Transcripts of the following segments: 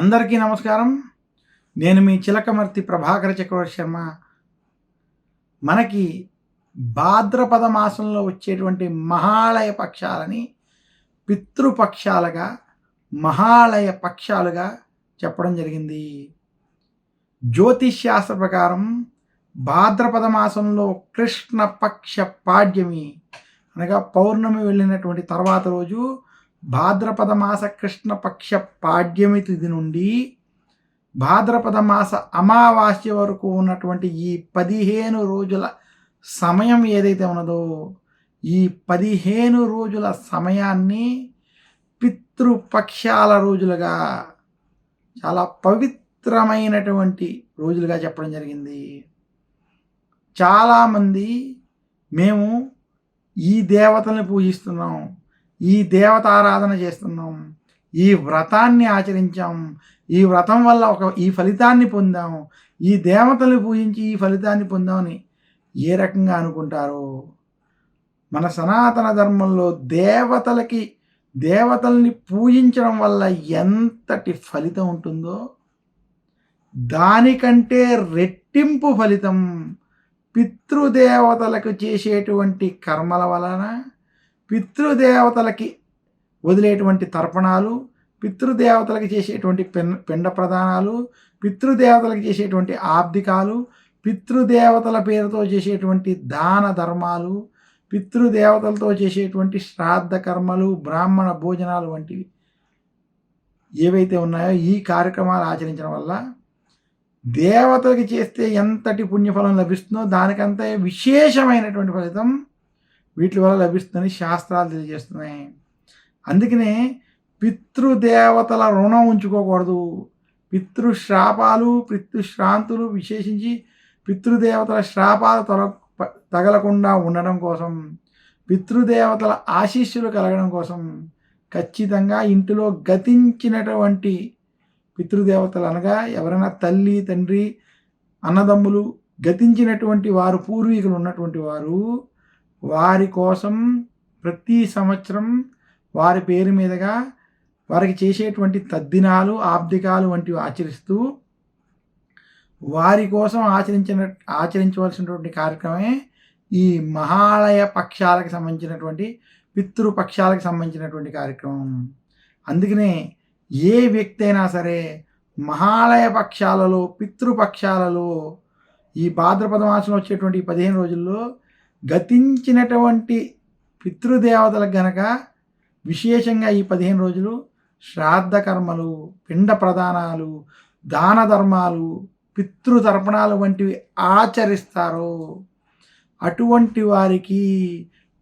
అందరికీ నమస్కారం. నేను మీ చిలకమర్తి ప్రభాకర చక్రవర్తి శర్మ. మనకి భాద్రపద మాసంలో వచ్చేటువంటి మహాలయ పక్షాలని పితృపక్షాలుగా మహాలయ పక్షాలుగా చెప్పడం జరిగింది. జ్యోతిష్ శాస్త్ర ప్రకారం భాద్రపద మాసంలో కృష్ణ పక్ష పాడ్యమి అనగా పౌర్ణమి వెళ్ళినటువంటి తర్వాత రోజు భాద్రపద మాస కృష్ణ పక్ష పాడ్యమి తిథి నుండి భాద్రపద మాస అమావాస్య వరకు ఉన్నటువంటి ఈ పదిహేను రోజుల సమయం ఏదైతే ఉన్నదో ఈ పదిహేను రోజుల సమయాన్ని పితృపక్షాల రోజులుగా చాలా పవిత్రమైనటువంటి రోజులుగా చెప్పడం జరిగింది. చాలామంది మేము ఈ దేవతల్ని పూజిస్తున్నాం ఈ దేవతారాధన చేస్తున్నాం ఈ వ్రతాన్ని ఆచరించాం ఈ వ్రతం వల్ల ఒక ఈ ఫలితాన్ని పొందాం ఈ దేవతలు పూజించి ఈ ఫలితాన్ని పొందామని ఏ రకంగా అనుకుంటారో? మన సనాతన ధర్మంలో దేవతలకి దేవతల్ని పూజించడం వల్ల ఎంతటి ఫలితం ఉంటుందో దానికంటే రెట్టింపు ఫలితం పితృదేవతలకు చేసేటువంటి కర్మల వలన పితృదేవతలకి వదిలేటువంటి తర్పణాలు పితృదేవతలకు చేసేటువంటి పెన్ పిండ ప్రదానాలు పితృదేవతలకు చేసేటువంటి ఆబ్దికాలు పితృదేవతల పేరుతో చేసేటువంటి దాన ధర్మాలు పితృదేవతలతో చేసేటువంటి శ్రాద్ధ కర్మలు బ్రాహ్మణ భోజనాలు వంటివి. ఏవైతే ఉన్నాయో ఈ కార్యక్రమాలు ఆచరించడం వల్ల దేవతలకి చేస్తే ఎంతటి పుణ్యఫలం లభిస్తుందో దానికంత విశేషమైనటువంటి ఫలితం వీటి వల్ల లభిస్తుందని శాస్త్రాలు తెలియజేస్తున్నాయి. అందుకనే పితృదేవతల రుణం ఉంచుకోకూడదు. పితృశ్రాపాలు పితృశ్రాంతులు విశేషించి పితృదేవతల శ్రాపాలు తొల తగలకుండా ఉండడం కోసం పితృదేవతల ఆశీస్సులు కలగడం కోసం ఖచ్చితంగా ఇంటిలో గతించినటువంటి పితృదేవతలు అనగా ఎవరైనా తల్లి తండ్రి అన్నదమ్ములు గతించినటువంటి వారు పూర్వీకులు ఉన్నటువంటి వారు వారి కోసం ప్రతి సంవత్సరం వారి పేరు మీదుగా వారికి చేసేటువంటి తద్దినాలు ఆబ్దికాలు వంటివి ఆచరిస్తూ వారి కోసం ఆచరించిన ఆచరించవలసినటువంటి కార్యక్రమే ఈ మహాలయ పక్షాలకు సంబంధించినటువంటి పితృపక్షాలకు సంబంధించినటువంటి కార్యక్రమం. అందుకనే ఏ వ్యక్తి అయినా సరే మహాలయ పక్షాలలో పితృపక్షాలలో ఈ భాద్రపద మాసంలో వచ్చేటువంటి పదిహేను రోజుల్లో గతించినటువంటి పితృదేవతలకు గనక విశేషంగా ఈ పదిహేను రోజులు శ్రాద్ధ కర్మలు పిండ ప్రదానాలు దాన ధర్మాలు పితృతర్పణాలు వంటివి ఆచరిస్తారు అటువంటి వారికి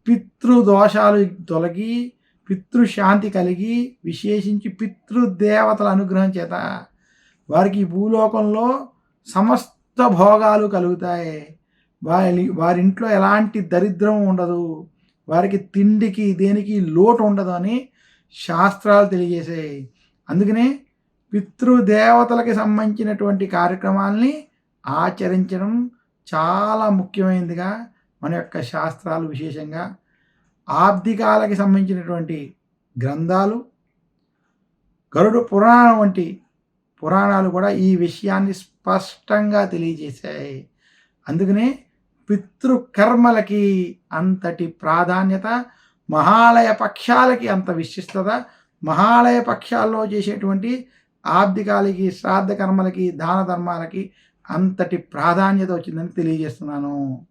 పితృదోషాలు తొలగి పితృశాంతి కలిగి విశేషించి పితృదేవతల అనుగ్రహం చేత వారికి భూలోకంలో సమస్త భోగాలు కలుగుతాయి. వారి వారింట్లో ఎలాంటి దరిద్రం ఉండదు. వారికి తిండికి దేనికి లోటు ఉండదు అని శాస్త్రాలు తెలియజేసాయి అందుకనే పితృదేవతలకి సంబంధించినటువంటి కార్యక్రమాల్ని ఆచరించడం చాలా ముఖ్యమైనదిగా మన యొక్క శాస్త్రాలు విశేషంగా ఆబ్దికాలకి సంబంధించినటువంటి గ్రంథాలు గరుడు పురాణం వంటి పురాణాలు కూడా ఈ విషయాన్ని స్పష్టంగా తెలియజేశాయి. అందుకనే పితృకర్మలకి అంతటి ప్రాధాన్యత మహాలయ పక్షాలకి అంత విశిష్టత మహాలయ పక్షాల్లో చేసేటువంటి ఆర్థికాలకి శ్రాద్ధ కర్మలకి దాన ధర్మాలకి అంతటి ప్రాధాన్యత వచ్చిందని తెలియజేస్తున్నాను.